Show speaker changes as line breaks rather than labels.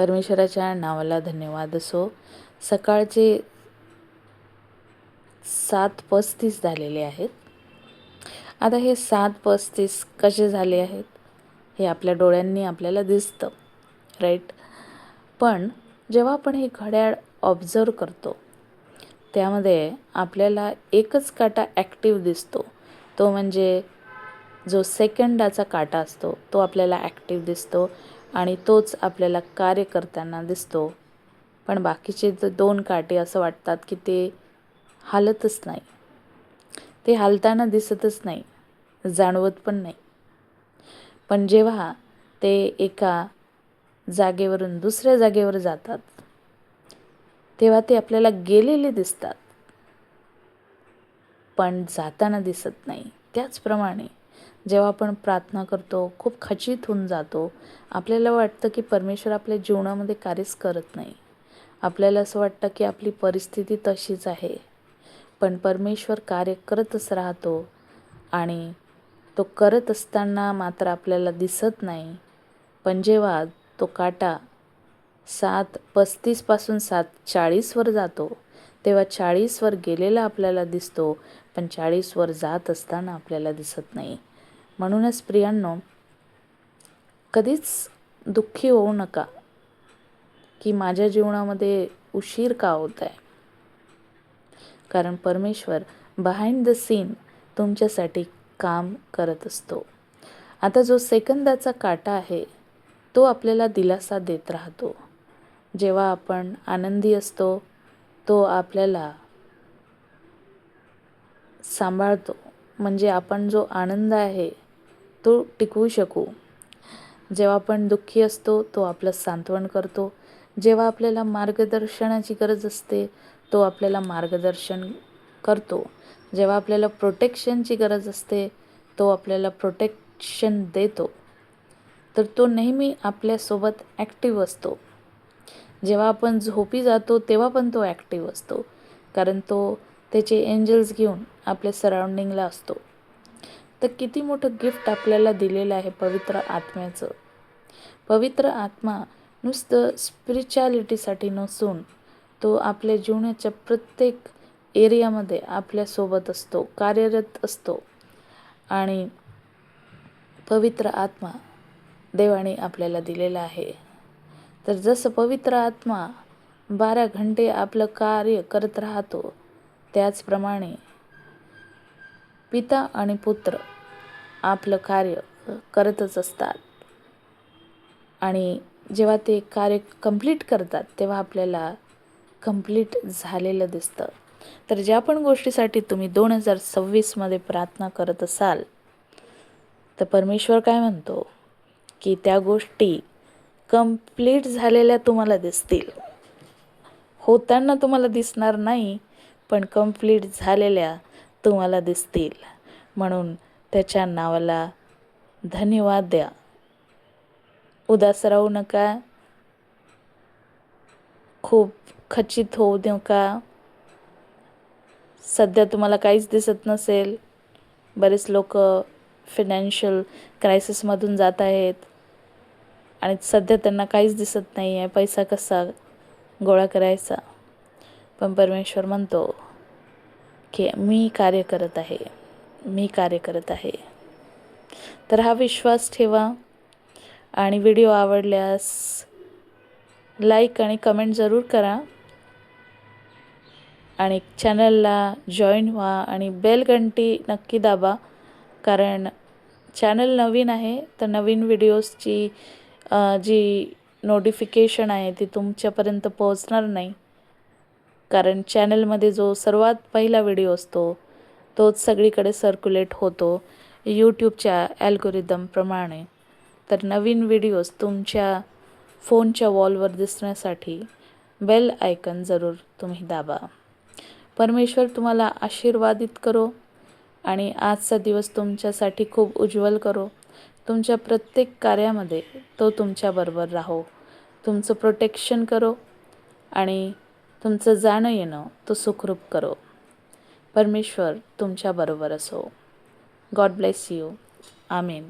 परमेश्वराच्या नावाला धन्यवाद असो. सकाळचे सात पस्तीस झालेले आहेत. आता हे सात पस्तीस कसे झाले आहेत? हे आपल्या डोळ्यांनी आपल्याला दिसतं राईट पण जेव्हा आपण हे घड्याळ ऑब्झर्व करतो त्यामध्ये आपल्याला एकच काटा ॲक्टिव्ह दिसतो. तो म्हणजे जो सेकंडाचा काटा असतो तो आपल्याला ॲक्टिव्ह दिसतो. आणि तोच आपल्याला कार्य करताना दिसतो. पण बाकीचे जे दोन काटे असं वाटतात की ते हालतच नाही. ते हालताना दिसतच नाही जाणवत पण नाही. पण जेव्हा ते एका जागेवरून दुसऱ्या जागेवर जातात तेव्हा ते आपल्याला गेलेले दिसतात. पण जाताना दिसत नाही. त्याचप्रमाणे जेव्हा आपण प्रार्थना करतो खूप खचित होऊन जातो. आपल्याला वाटतं की परमेश्वर आपल्या जीवनामध्ये कार्यच करत नाही. आपल्याला असं वाटतं की आपली परिस्थिती तशीच आहे. पण परमेश्वर कार्य करतच राहतो आणि तो करत असताना मात्र आपल्याला दिसत नाही. पण जेव्हा तो काटा सात पस्तीसपासून सात चाळीसवर जातो तेव्हा चाळीसवर गेलेला आपल्याला दिसतो पण चाळीसवर जात असताना आपल्याला दिसत नाही. म्हणूनच प्रियांनो कधीच दुःखी होऊ नका की माझ्या जीवनामध्ये उशीर का होत आहे कारण परमेश्वर बिहाइंड द सीन तुमच्यासाठी काम करत असतो. आता जो सेकंदाचा काटा आहे तो आपल्याला दिलासा देत राहतो. जेव्हा आपण आनंदी असतो तो आपल्याला सांभाळतो. म्हणजे आपण जो आनंद आहे तो टिकवू शकू. जेव्हा आपण दुःखी असतो तो आपलं सांत्वन करतो. जेव्हा आपल्याला मार्गदर्शनाची गरज असते तो आपल्याला मार्गदर्शन करतो. जेव्हा आपल्याला प्रोटेक्शनची गरज असते तो आपल्याला प्रोटेक्शन देतो. तर तो नेहमी आपल्यासोबत ॲक्टिव्ह असतो. जेव्हा आपण झोपी जातो तेव्हा पण तो ॲक्टिव्ह असतो. कारण तो त्याचे एंजल्स घेऊन आपल्या सराउंडिंगला असतो. तर किती मोठं गिफ्ट आपल्याला दिलेलं आहे पवित्र आत्म्याचं. पवित्र आत्मा नुसतं स्पिरिच्युअलिटीसाठी नसून तो आपल्या जीवनाच्या प्रत्येक एरियामध्ये आपल्यासोबत असतो कार्यरत असतो. आणि पवित्र आत्मा देवाने आपल्याला दिलेला आहे. तर जसं पवित्र आत्मा बारा घंटे आपलं कार्य करत राहतो त्याचप्रमाणे पिता आणि पुत्र आपलं कार्य करतच असतात. आणि जेव्हा ते कार्य कंप्लीट करतात तेव्हा आपल्याला कंप्लीट झालेलं दिसतं. तर ज्या पण गोष्टीसाठी तुम्ही दोन हजार सव्वीसमध्ये प्रार्थना करत असाल तर परमेश्वर काय म्हणतो? की त्या गोष्टी कंप्लीट झालेल्या तुम्हाला दिसतील. होताना तुम्हाला दिसणार नाही पण कंप्लीट झालेल्या तुम्हाला दिसतील. म्हणून त्याच्या नावाला धन्यवाद द्या. उदास राहू नका. खूप खचित होऊ देऊ का सध्या तुम्हाला काहीच दिसत नसेल. बरेच लोक फिनॅन्शियल क्रायसिसमधून जात आहेत. आणि सध्या त्यांना काहीच दिसत नाही आहे पैसा कसा गोळा करायचा? पण परमेश्वर म्हणतो की मी कार्य करत आहे. मी कार्य करत आहे. तर हा विश्वास ठेवा आणि व्हिडिओ आवडल्यास लाईक आणि कमेंट जरूर करा. आणि चॅनलला जॉईन व्हा आणि बेल घंटी नक्की दाबा. कारण चॅनल नवीन आहे तर नवीन व्हिडिओजची जी नोटिफिकेशन आहे ती तुमच्यापर्यंत पोहोचणार नाही. कारण चॅनलमध्ये जो सर्वात पहिला व्हिडिओ असतो तोच सगळीकडे सर्क्युलेट होतो यूट्यूबच्या ॲल्गोरिदमप्रमाणे तर नवीन व्हिडिओज तुमच्या फोनच्या वॉलवर दिसण्यासाठी बेल आयकन जरूर तुम्ही दाबा. परमेश्वर तुम्हाला आशीर्वादित करो आणि आजचा दिवस तुमच्यासाठी खूप उज्ज्वल करो. तुमच्या प्रत्येक कार्यामध्ये तो तुमच्याबरोबर राहो. तुमचं प्रोटेक्शन करो आणि तुमचं जाणं येणं तो सुखरूप करो. परमेश्वर तुमच्याबरोबर असो. God bless you amen